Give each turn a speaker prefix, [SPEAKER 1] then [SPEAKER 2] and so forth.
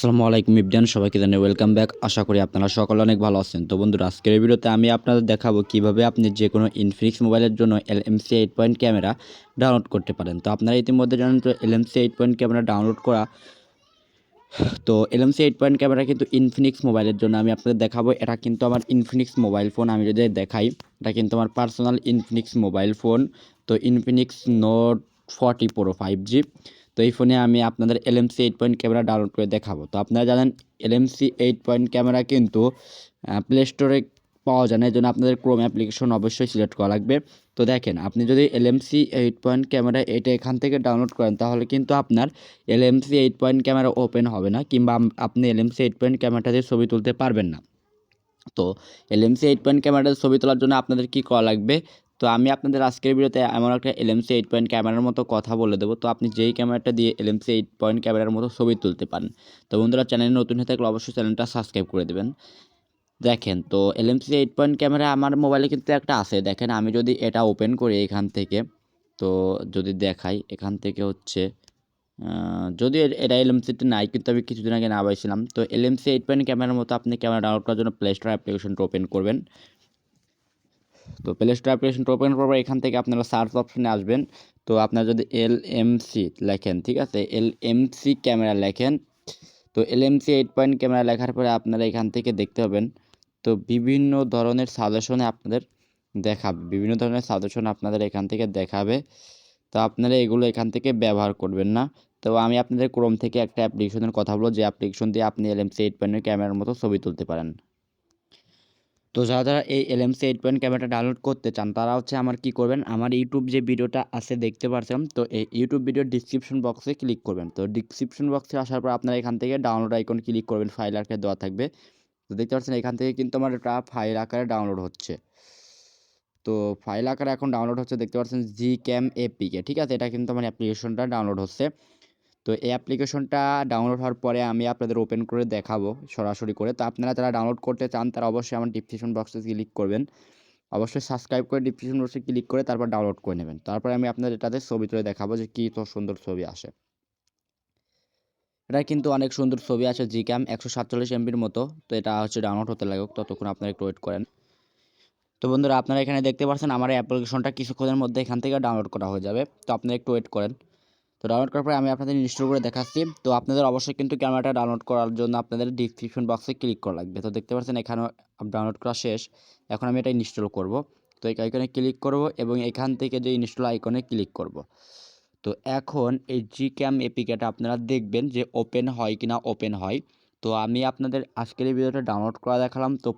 [SPEAKER 1] আসসালামু আলাইকুম ইবজান সবাইকে জানাই ওয়েলকাম ব্যাক আশা করি আপনারা সকলে অনেক ভালো আছেন। তো বন্ধুরা, আজকের এই ভিডিওতে আমি আপনাদের দেখাবো কীভাবে আপনি যে কোনো ইনফিনিক্স মোবাইলের জন্য LMC eight point camera download করতে পারেন। তো আপনারা ইতিমধ্যে জানেন তো LMC eight point camera download করা, তো L LMC eight point camera কিন্তু ইনফিনিক্স মোবাইলের জন্য আমি আপনাদের দেখাবো। এটা কিন্তু আমার ইনফিনিক্স মোবাইল ফোন আমি যদি দেখাই, এটা কিন্তু আমার পার্সোনাল ইনফিনিক্স মোবাইল ফোন তো Infinix Note forty Pro five G তো এই ফোনে আমি আপনাদের LMC eight point camera download করে দেখাবো। তো আপনারা জানেন এলএমসি এইট পয়েন্ট ক্যামেরা কিন্তু প্লে স্টোরে পাওয়া যায় না এই জন্য আপনাদের ক্রোম অ্যাপ্লিকেশন অবশ্যই সিলেক্ট করা লাগবে। তো দেখেন, আপনি যদি এলএমসি এইট পয়েন্ট ক্যামেরা এটা এখান থেকে ডাউনলোড করেন, তাহলে কিন্তু আপনার LMC eight point camera open হবে না, কিংবা আপনি এলএমসি এইট পয়েন্ট ক্যামেরাটা দিয়ে ছবি তুলতে পারবেন না। তো এলএমসি এইট পয়েন্ট ক্যামেরাতে ছবি তোলার জন্য আপনাদের কী করা লাগবে? তো আমি আপনাদের আজকের ভিডিওতে এমন একটা এলএমসি এইট পয়েন্ট ক্যামেরার মতো কথা বলে দেবো। তো আপনি যেই ক্যামেরাটা দিয়ে এলএমসি এইট পয়েন্ট ক্যামেরার মতো ছবি তুলতে পারেন, তো বন্ধুরা চ্যানেলে নতুন হয়ে থাকলে অবশ্যই চ্যানেলটা সাবস্ক্রাইব করে দেবেন। দেখেন, তো এলএমসি এইট পয়েন্ট ক্যামেরা আমার মোবাইলে কিন্তু একটা আছে। দেখেন, আমি যদি এটা ওপেন করি এখান থেকে, তো যদি দেখাই, এখান থেকে হচ্ছে যদি এটা এলএমসিতে নাই, কিন্তু আমি কিছুদিন আগে না পাইছিলাম, তো এলএমসি এইট পয়েন্ট ক্যামেরার মতো আপনি ক্যামেরা ডাউনলোড করার জন্য প্লে স্টোর অ্যাপ্লিকেশনটা ওপেন করবেন। তো প্লে স্টোর অ্যাপ্লিকেশনটা ওপেন করার পর এখান থেকে আপনারা সার্চ অপশনে আসবেন। তো আপনারা যদি এল এম সি লেখেন, ঠিক আছে? এল এম সি ক্যামেরা লেখেন। তো L M C eight point camera লেখার পরে আপনারা এখান থেকে দেখতে পাবেন। তো বিভিন্ন ধরনের সাজেশনে আপনাদের দেখাবে। বিভিন্ন ধরনের সাজেশন আপনাদের এখান থেকে দেখাবে। তো আপনারা এগুলো এখান থেকে ব্যবহার করবেন না। তো আমি আপনাদের ক্রোম থেকে একটা অ্যাপ্লিকেশনের কথা বলব। যে অ্যাপ্লিকেশন দিয়ে আপনি এল এলএমসি এইট পয়েন্টের ক্যামেরার মতো ছবি তুলতে পারেন। তো যারা যারা এই এলএমসি এইট পয়েন্ট ক্যামেরাটা ডাউনলোড করতে চান, তারা হচ্ছে আমার কি করবেন? আমার ইউটিউব যে ভিডিওটা আছে দেখতে পাচ্ছেন তো এই ইউটিউব ভিডিওর ডিসক্রিপশন বক্সে ক্লিক করবেন। তো ডিসক্রিপশন বক্সে আসার পর আপনারা এখান থেকে ডাউনলোড আইকন ক্লিক করবেন ফাইল আকারে দেওয়া থাকবে। তো দেখতে পাচ্ছেন, এখান থেকে কিন্তু আমার এটা ফাইল আকারে ডাউনলোড হচ্ছে। তো ফাইল আকারে এখন ডাউনলোড হচ্ছে, দেখতে পাচ্ছেন জি ক্যাম এপিকে ঠিক আছে? এটা কিন্তু আমার অ্যাপ্লিকেশনটা ডাউনলোড হচ্ছে। তো এই অ্যাপ্লিকেশনটা ডাউনলোড হওয়ার পরে আমি আপনাদের ওপেন করে দেখাবো সরাসরি করে। তো আপনারা যারা ডাউনলোড করতে চান, তারা অবশ্যই আমার ডিসক্রিপশন বক্সে ক্লিক করবেন। অবশ্যই সাবস্ক্রাইব করে ডিসক্রিপশন বক্সে ক্লিক করে তারপর ডাউনলোড করে নেবেন। তারপরে আমি আপনাদের এটাতে ছবি তুলে দেখাবো যে কী তো সুন্দর ছবি আসে। এটা কিন্তু অনেক সুন্দর ছবি আছে জি ক্যাম একশো সাতচল্লিশ এমবির মতো। তো এটা হচ্ছে ডাউনলোড হতে লাগুক ততক্ষণ আপনারা একটু ওয়েট করেন। তো বন্ধুরা, আপনারা এখানে দেখতে পাচ্ছেন, আমার অ্যাপ্লিকেশনটা কিছুক্ষণের মধ্যে এখান থেকে ডাউনলোড করা হয়ে যাবে। তো আপনারা একটু ওয়েট করেন। তো ডাউনলোড করার পরে আমি আপনাদের ইনস্টল করে দেখাচ্ছি। তো আপনাদের অবশ্যই কিন্তু ক্যামেরাটা ডাউনলোড করার জন্য আপনাদের ডিসক্রিপশন বক্সে ক্লিক করা লাগবে। তো দেখতে পাচ্ছেন এখানে ডাউনলোড করা শেষ। এখন আমি এটা ইনস্টল করব। তো এই আইকনে ক্লিক করব এবং এখান থেকে যে ইনস্টল আইকনে ক্লিক করব। তো এখন এই জি ক্যাম এপিকেটা আপনারা দেখবেন যে ওপেন হয় কি না ওপেন হয়। তো আমি আপনাদের আজকের এই ভিডিওটা ডাউনলোড করা দেখালাম। তো